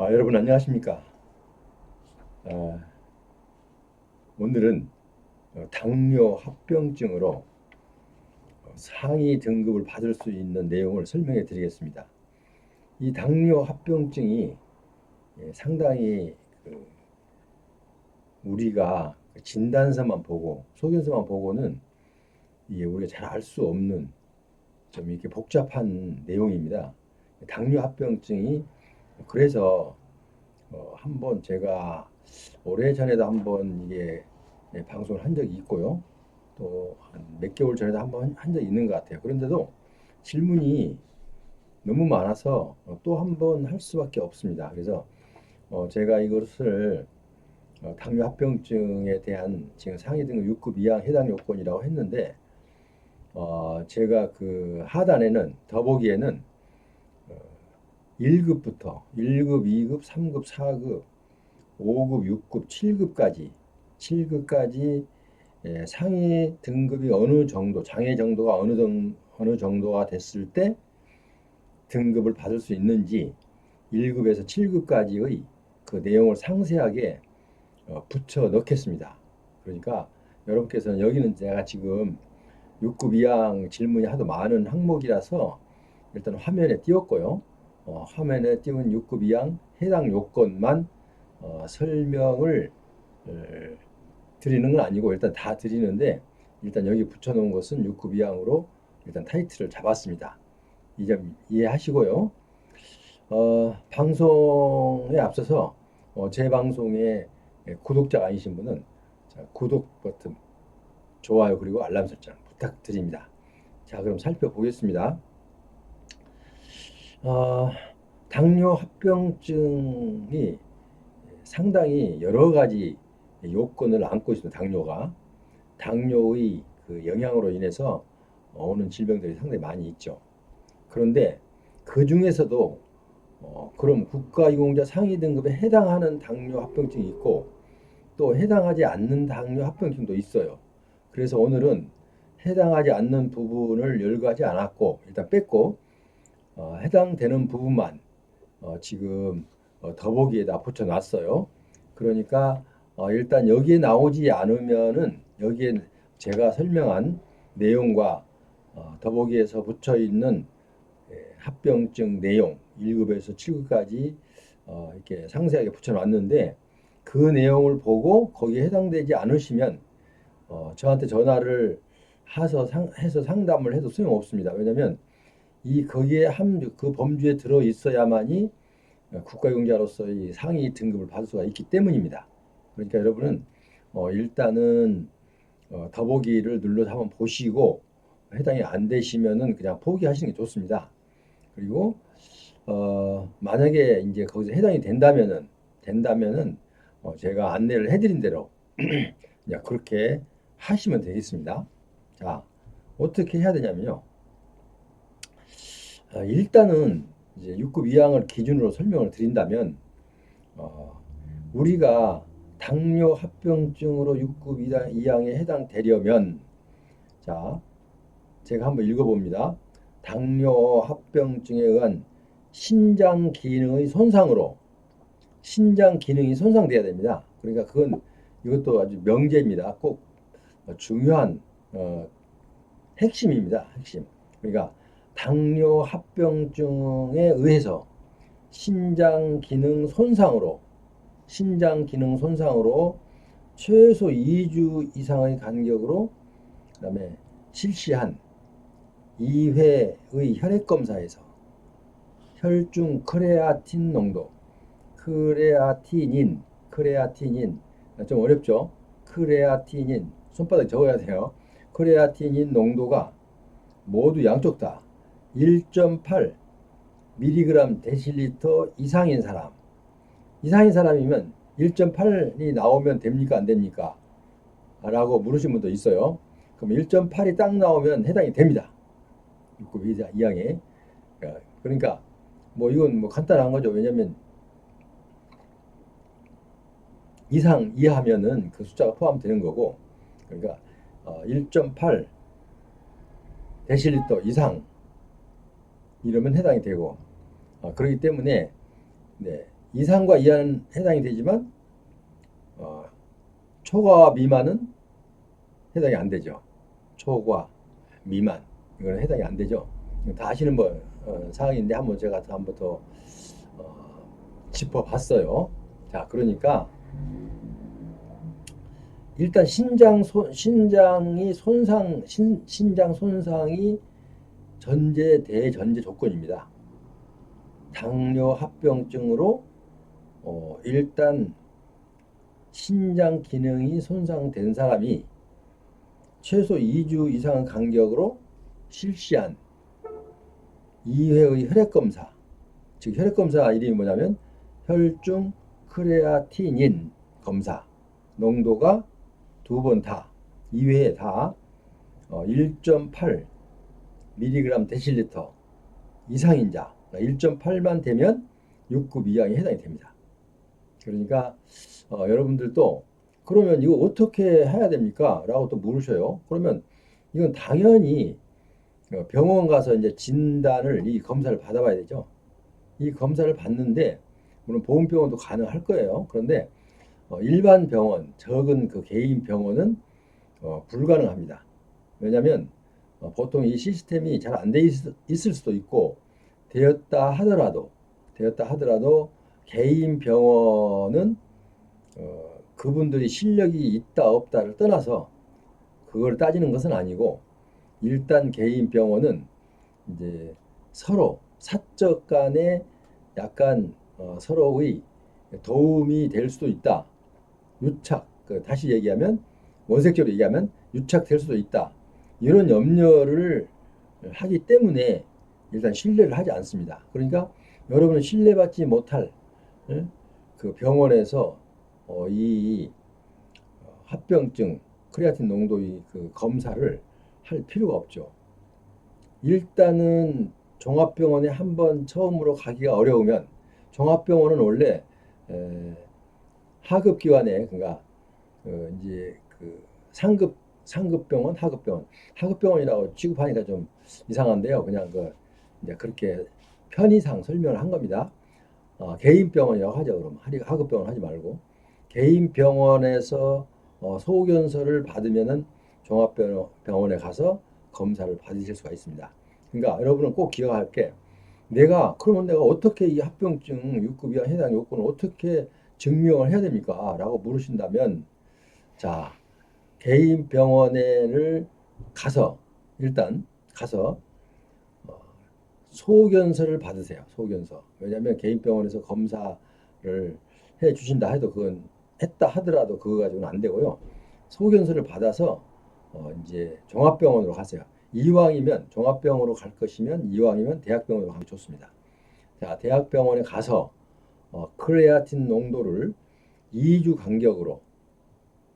아, 여러분 안녕하십니까? 아, 오늘은 어, 당뇨 합병증으로 어, 상위 등급을 받을 수 있는 내용을 설명해 드리겠습니다. 이 당뇨 합병증이 예, 상당히 그 우리가 진단서만 보고 소견서만 보고는 이게 우리가 잘 알 수 없는 좀 이렇게 복잡한 내용입니다. 당뇨 합병증이 그래서 어, 한번 제가 오래 전에도 한번 이게 예, 방송을 한 적이 있고요. 또한몇 개월 전에도 한번 한 적이 있는 것 같아요. 그런데도 질문이 너무 많아서 어, 또한 번 할 수밖에 없습니다. 그래서 어, 제가 이것을 어, 당뇨 합병증에 대한 지금 상위 등급 6급 이하 해당 요건이라고 했는데 어, 제가 그 하단에는 더보기에는 어, 1급부터 1급, 2급, 3급, 4급, 5급, 6급, 7급까지 7급까지 예, 상위 등급이 어느 정도 장애 정도가 어느 정, 어느 정도가 됐을 때 등급을 받을 수 있는지 1급에서 7급까지의 그 내용을 상세하게 어, 붙여 넣겠습니다. 그러니까 여러분께서는 여기는 제가 지금 6급 이항 질문이 하도 많은 항목이라서 일단 화면에 띄웠고요. 어, 화면에 띄운 6급 이항 해당 요건만 어, 설명을 어, 드리는 건 아니고 일단 다 드리는데 일단 여기 붙여놓은 것은 6급 이항으로 일단 타이틀을 잡았습니다. 이 점 이해하시고요. 어, 방송에 앞서서 어, 제 방송에 구독자가 아니신 분은 자, 구독 버튼, 좋아요 그리고 알람 설정 부탁드립니다. 자, 그럼 살펴보겠습니다. 어, 당뇨 합병증이 상당히 여러 가지 요건을 안고 있습니다. 당뇨가 당뇨의 그 영향으로 인해서 오는 질병들이 상당히 많이 있죠. 그런데 그 중에서도 어, 그럼 국가유공자 상위 등급에 해당하는 당뇨 합병증이 있고 또 해당하지 않는 당뇨 합병증도 있어요. 그래서 오늘은 해당하지 않는 부분을 열거하지 않았고 일단 뺐고 어, 해당되는 부분만 어, 지금 어, 더보기에다 붙여놨어요. 그러니까 어, 일단 여기에 나오지 않으면은 여기에 제가 설명한 내용과 어, 더보기에서 붙여 있는 예, 합병증 내용 1급에서 7급까지 어, 이렇게 상세하게 붙여놨는데 그 내용을 보고 거기에 해당되지 않으시면 어, 저한테 전화를 해서, 상, 해서 상담을 해도 소용없습니다. 왜냐하면 이 거기에 한그 범주에 들어 있어야만이 국가용자로서의 상위 등급을 받을 수가 있기 때문입니다. 그러니까 여러분은 어, 일단은 어, 더보기를 눌러서 한번 보시고 해당이 안 되시면은 그냥 포기하시는 게 좋습니다. 그리고 어, 만약에 이제 거기서 해당이 된다면은 된다면은 어, 제가 안내를 해드린 대로 그냥 그렇게 하시면 되겠습니다. 자, 어떻게 해야 되냐면요. 어, 일단은 이제 6급 이항을 기준으로 설명을 드린다면 어, 우리가 당뇨 합병증으로 6급 이항에 해당되려면 자, 제가 한번 읽어봅니다. 당뇨 합병증에 의한 신장 기능의 손상으로 신장 기능이 손상돼야 됩니다. 그러니까 그건 이것도 아주 명제입니다. 꼭 중요한 어, 핵심입니다. 핵심. 그러니까 당뇨 합병증에 의해서 신장 기능 손상으로 신장 기능 손상으로 최소 2주 이상의 간격으로 그다음에 실시한 2회의 혈액 검사에서 혈중 크레아틴 농도 크레아티닌 크레아티닌 좀 어렵죠? 크레아티닌 손바닥 적어야 돼요. 크레아티닌 농도가 모두 양쪽 다 1.8 mg 데실리터 이상인 사람 이상인 사람이면 1.8이 나오면 됩니까 안 됩니까? 라고 물으신 분도 있어요. 그럼 1.8이 딱 나오면 해당이 됩니다. 6급 이항에. 그러니까 뭐 이건 뭐 간단한 거죠. 왜냐면 이상 이하면은 그 숫자가 포함되는 거고 그러니까 1.8 데실리터 이상 이러면 해당이 되고 어, 그렇기 때문에 네, 이상과 이하는 해당이 되지만 어, 초과 미만은 해당이 안 되죠. 초과 미만 이거는 해당이 안 되죠. 다 아시는 뭐 어, 사항인데 한번 제가 한번 더 어, 짚어봤어요. 자, 그러니까 일단 신장 손 신장이 손상 신, 신장 손상이 전제 대전제 조건입니다. 당뇨 합병증으로 어, 일단 신장 기능이 손상된 사람이 최소 2주 이상 간격으로 실시한 2회의 혈액 검사. 즉 혈액 검사 이름이 뭐냐면 혈중 크레아티닌 검사 농도가 두 번 다 2회 다 1.8 어, 미리그램 데실리터 이상인 자 1.8만 그러니까 되면 6급 이하에 해당이 됩니다. 그러니까 어, 여러분들도 그러면 이거 어떻게 해야 됩니까? 라고 또 물으셔요. 그러면 이건 당연히 어, 병원 가서 이제 진단을 이 검사를 받아봐야 되죠. 이 검사를 받는데 물론 보험병원도 가능할 거예요. 그런데 어, 일반 병원, 적은 그 개인 병원은 어, 불가능합니다. 왜냐하면 어, 보통 이 시스템이 잘 안 돼 있을 수도 있고 되었다 하더라도 되었다 하더라도 개인 병원은 어, 그분들이 실력이 있다 없다를 떠나서 그걸 따지는 것은 아니고 일단 개인 병원은 이제 서로 사적 간에 약간 어, 서로의 도움이 될 수도 있다. 유착, 그 다시 얘기하면 원색적으로 얘기하면 유착될 수도 있다. 이런 염려를 하기 때문에 일단 신뢰를 하지 않습니다. 그러니까 여러분은 신뢰받지 못할 예? 그 병원에서 어, 이 합병증 크레아틴 농도의 그 검사를 할 필요가 없죠. 일단은 종합병원에 한번 처음으로 가기가 어려우면 종합병원은 원래 에, 하급 기관에 그러니까 그 이제 그 상급 상급병원, 하급병원, 하급병원이라고 취급하니까 좀 이상한데요. 그냥 그 이제 그렇게 편의상 설명을 한 겁니다. 어, 개인 병원이라고 하죠. 그럼 하급 병원 하지 말고 개인 병원에서 어, 소견서를 받으면은 종합병원에 가서 검사를 받으실 수가 있습니다. 그러니까 여러분은 꼭 기억할 게 내가 그러면 내가 어떻게 이 합병증 6급 이하 해당 요건을 어떻게 증명을 해야 됩니까? 라고 물으신다면 자 개인 병원에를 가서 일단 가서 어, 소견서를 받으세요. 소견서. 왜냐하면 개인 병원에서 검사를 해 주신다 해도 그건 했다 하더라도 그거 가지고는 안 되고요. 소견서를 받아서 어, 이제 종합병원으로 가세요. 이왕이면 종합병원으로 갈 것이면 이왕이면 대학병원으로 가면 좋습니다. 자, 대학병원에 가서 어, 크레아틴 농도를 2주 간격으로 어,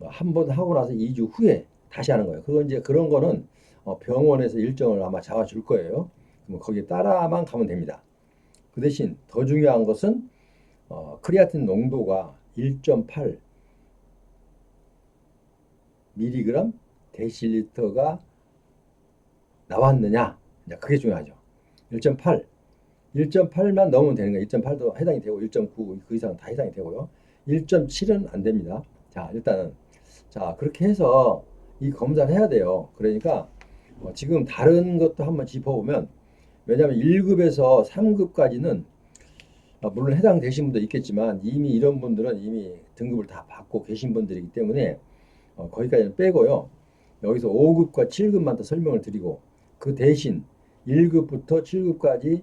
한 번 하고 나서 2주 후에 다시 하는 거예요. 그건 이제 그런 거는 어, 병원에서 일정을 아마 잡아줄 거예요. 그럼 거기에 따라만 가면 됩니다. 그 대신 더 중요한 것은 어, 크레아틴 농도가 1.8 mg 데시리터가 나왔느냐? 그게 중요하죠. 1.8 1.8만 넘으면 되는 거예요. 1.8도 해당이 되고 1.9 그 이상 다 해당이 되고요. 1.7은 안 됩니다. 자, 일단은 자, 그렇게 해서 이 검사를 해야 돼요. 그러니까 어, 지금 다른 것도 한번 짚어보면 왜냐하면 1급에서 3급까지는 어, 물론 해당되신 분도 있겠지만 이미 이런 분들은 이미 등급을 다 받고 계신 분들이기 때문에 어, 거기까지는 빼고요. 여기서 5급과 7급만 더 설명을 드리고 그 대신 1급부터 7급까지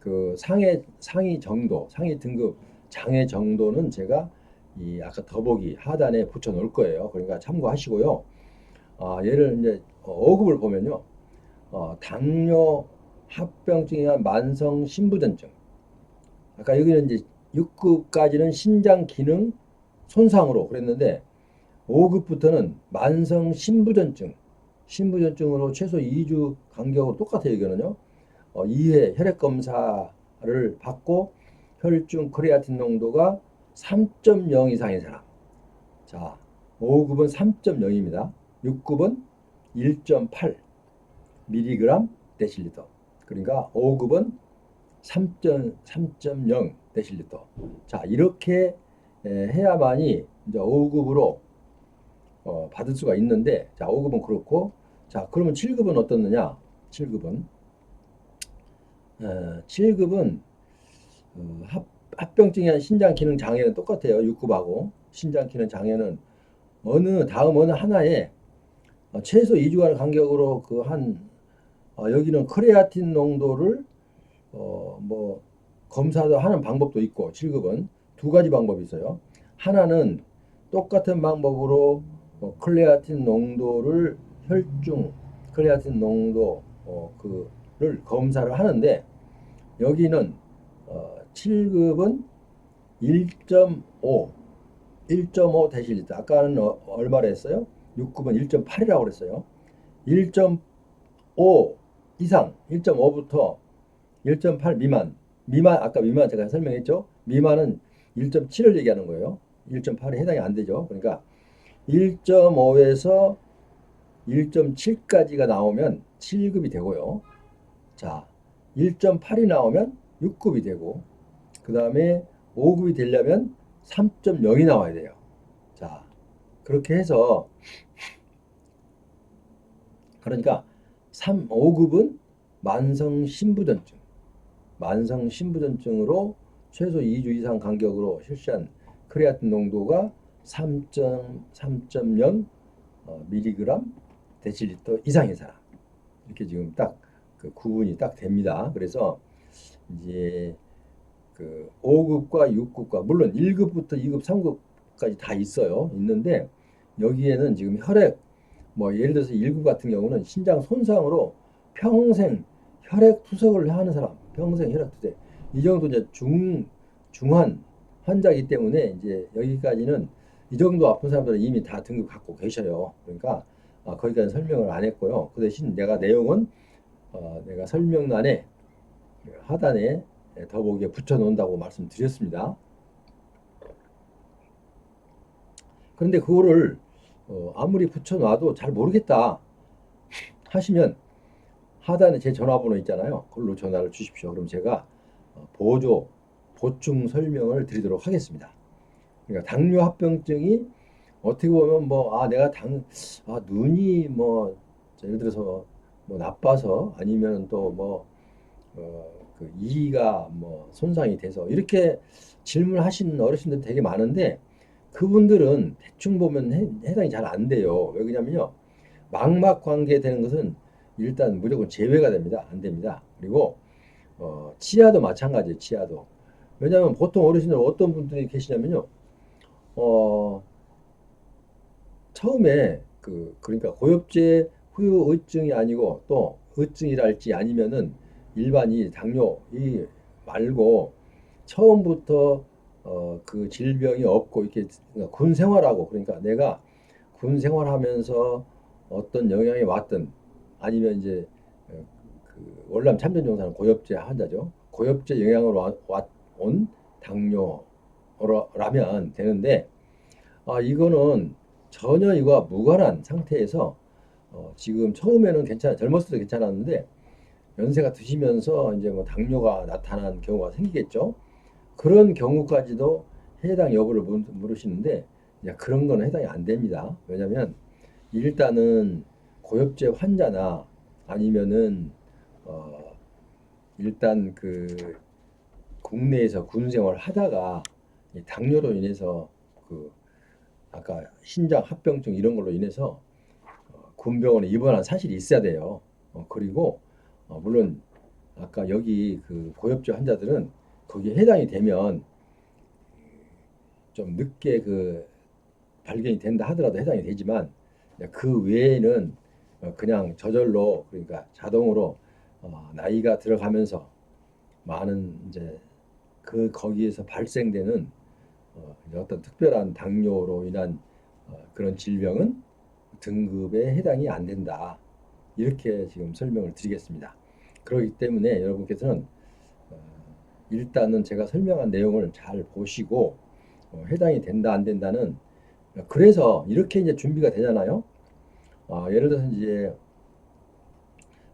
그 상해 상위 정도, 상위 등급 장애 정도는 제가 이 아까 더보기 하단에 붙여 놓을 거예요. 그러니까 참고하시고요. 아, 얘를 이제 5급을 보면요. 어, 당뇨 합병증이나 만성 신부전증. 아까 여기는 이제 6급까지는 신장 기능 손상으로 그랬는데 5급부터는 만성 신부전증, 신부전증으로 최소 2주 간격으로 똑같아요, 이거는요. 어, 2회 혈액 검사를 받고 혈중 크레아틴 농도가 3.0 이상인 사람. 자, 5급은 3.0입니다. 6급은 1.8 mg 데실리터. 그러니까 5급은 3.3.0 데실리터. 자, 이렇게 에, 해야만이 이제 5급으로 어, 받을 수가 있는데, 자, 5급은 그렇고, 자, 그러면 7급은 어떻느냐? 7급은 어, 7급은 어, 합, 합병증이나 신장 기능 장애는 똑같아요. 6급하고 신장 기능 장애는 어느 다음 어느 하나에 어, 최소 2주간 간격으로 그한 어, 여기는 크레아틴 농도를 어, 뭐 검사도 하는 방법도 있고 7급은 두 가지 방법이 있어요. 하나는 똑같은 방법으로 어, 크레아틴 농도를 혈중 크레아틴 농도 어, 그를 검사를 하는데 여기는 어, 7급은 1.5 1.5 데실리터 아까는 어, 얼마를 했어요? 6급은 1.8이라고 그랬어요. 1.5 이상 1.5부터 1.8 미만 미만 아까 미만 제가 설명했죠. 미만은 1.7을 얘기하는 거예요. 1.8에 해당이 안 되죠. 그러니까 1.5에서 1.7까지가 나오면 7급이 되고요. 자, 1.8이 나오면 6급이 되고, 그 다음에 5급이 되려면 3.0이 나와야 돼요. 자, 그렇게 해서, 그러니까 3, 5급은 만성 신부전증, 만성 신부전증으로 최소 2주 이상 간격으로 실시한 크레아틴 농도가 3.3.0 어, 데실리터 이상인 사람 이렇게 지금 딱 그 구분이 딱 됩니다. 그래서 이제 그 5급과 6급과 물론 1급부터 2급, 3급까지 다 있어요. 있는데 여기에는 지금 혈액 뭐 예를 들어서 1급 같은 경우는 신장 손상으로 평생 혈액 투석을 하는 사람, 평생 혈액 투석 이 정도 이제 중 중환 환자이기 때문에 이제 여기까지는 이 정도 아픈 사람들은 이미 다 등급 갖고 계셔요. 그러니까 아, 거기까지 설명을 안 했고요. 그 대신 내가 내용은 어, 내가 설명란에 하단에 더보기에 붙여 놓는다고 말씀드렸습니다. 그런데 그거를 어, 아무리 붙여 놔도 잘 모르겠다 하시면 하단에 제 전화번호 있잖아요. 그걸로 전화를 주십시오. 그럼 제가 어, 보조 보충 설명을 드리도록 하겠습니다. 그러니까 당뇨 합병증이 어떻게 보면 뭐 아 내가 당 아 눈이 뭐 예를 들어서 뭐 나빠서 아니면 또뭐 어, 그 이가 뭐 손상이 돼서 이렇게 질문하시는 어르신들 되게 많은데 그분들은 대충 보면 해, 해당이 잘 안 돼요. 왜 그러냐면요. 망막 관계 되는 것은 일단 무조건 제외가 됩니다. 안 됩니다. 그리고 어, 치아도 마찬가지예요. 치아도. 왜냐하면 보통 어르신들 어떤 분들이 계시냐면요. 어, 처음에 그 그러니까 고엽제 후유 의증이 아니고 또 의증이랄지 아니면은 일반 이 당뇨 이 말고 처음부터 어, 그 질병이 없고 이렇게 그러니까 군 생활하고 그러니까 내가 군 생활하면서 어떤 영향이 왔든 아니면 이제 어, 그 월남 참전용사는 고엽제 환자죠. 고엽제 영향으로 와, 온 당뇨라면 되는데 아 이거는 전혀 이거와 무관한 상태에서 어, 지금 처음에는 괜찮아 젊었을 때 괜찮았는데 연세가 드시면서 이제 뭐 당뇨가 나타난 경우가 생기겠죠. 그런 경우까지도 해당 여부를 물으시는데 그런 거는 해당이 안 됩니다. 왜냐하면 일단은 고엽제 환자나 아니면은 어 일단 그 국내에서 군 생활 하다가 당뇨로 인해서 그 아까 신장 합병증 이런 걸로 인해서 어, 군병원에 입원한 사실이 있어야 돼요. 어, 그리고 어, 물론 아까 여기 그 고엽제 환자들은 거기에 해당이 되면 좀 늦게 그 발견이 된다 하더라도 해당이 되지만 그 외에는 어, 그냥 저절로 그러니까 자동으로 어, 나이가 들어가면서 많은 이제 그 거기에서 발생되는 어, 어떤 특별한 당뇨로 인한 어, 그런 질병은 등급에 해당이 안 된다. 이렇게 지금 설명을 드리겠습니다. 그렇기 때문에 여러분께서는 어, 일단은 제가 설명한 내용을 잘 보시고 어, 해당이 된다 안 된다는 그래서 이렇게 이제 준비가 되잖아요. 어, 예를 들어서 이제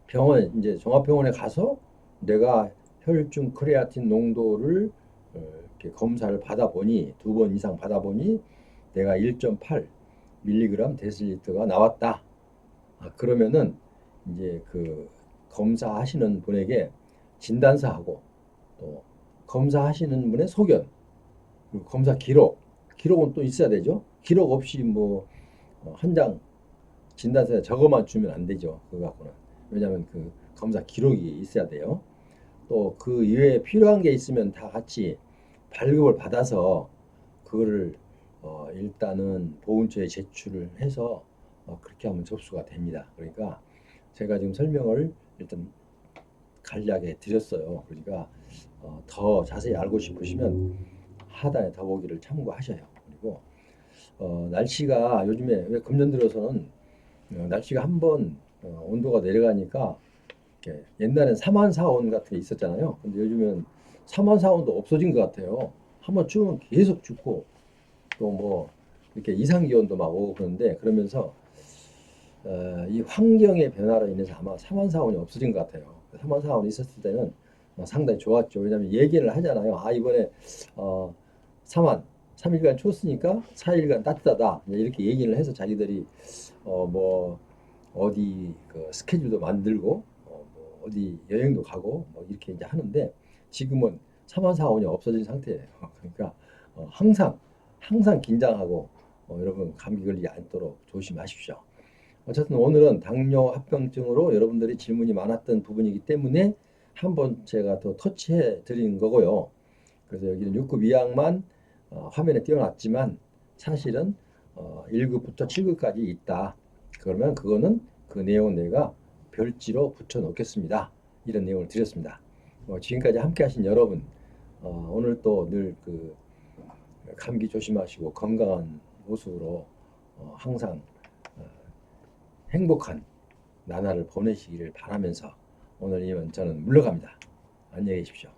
병원 이제 종합병원에 가서 내가 혈중 크레아틴 농도를 이렇게 검사를 받아 보니 두 번 이상 받아 보니 내가 1.8 밀리그램 데시리터가 나왔다. 아, 그러면은 이제 그 검사하시는 분에게 진단서하고 또 검사하시는 분의 소견 그리고 검사 기록 기록은 또 있어야 되죠. 기록 없이 뭐 한 장 진단서에 적어만 주면 안 되죠. 그거 갖고는 왜냐하면 그 검사 기록이 있어야 돼요. 또 그 이외에 필요한 게 있으면 다 같이 발급을 받아서 그거를 어, 일단은 보훈처에 제출을 해서 어, 그렇게 하면 접수가 됩니다. 그러니까 제가 지금 설명을 일단 간략하게 드렸어요. 그러니까 어, 더 자세히 알고 싶으시면 하단의 더보기를 참고하셔요. 그리고 어, 날씨가 요즘에 왜 금년 들어서는 어, 날씨가 한번 어, 온도가 내려가니까 옛날엔 사만사온 같은 게 있었잖아요. 근데 요즘은 사만사온도 없어진 것 같아요. 한번 추우면 계속 춥고 또 뭐 이렇게 이상 기온도 막 오고 그러는데 그러면서 어, 이 환경의 변화로 인해서 아마 사만사온이 없어진 것 같아요. 사만사온이 있었을 때는 어, 상당히 좋았죠. 왜냐하면 얘기를 하잖아요. 아 이번에 어, 3만 3일간 추웠으니까 4일간 따뜻하다 이렇게 얘기를 해서 자기들이 어 뭐 어디 그 스케줄도 만들고 어, 뭐 어디 여행도 가고 뭐 이렇게 이제 하는데 지금은 3만 4원이 없어진 상태예요. 그러니까 어, 항상 항상 긴장하고 어, 여러분 감기 걸리지 않도록 조심하십시오. 어쨌든 오늘은 당뇨 합병증으로 여러분들이 질문이 많았던 부분이기 때문에 한번 제가 더 터치해 드리는 거고요. 그래서 여기는 6급 2항만 어, 화면에 띄워놨지만 사실은 어, 1급부터 7급까지 있다. 그러면 그거는 그 내용은 내가 별지로 붙여 놓겠습니다. 이런 내용을 드렸습니다. 어, 지금까지 함께 하신 여러분, 어, 오늘 또 늘 그 감기 조심하시고 건강한 모습으로 어, 항상 어, 행복한 나날을 보내시기를 바라면서 오늘 이만 저는 물러갑니다. 안녕히 계십시오.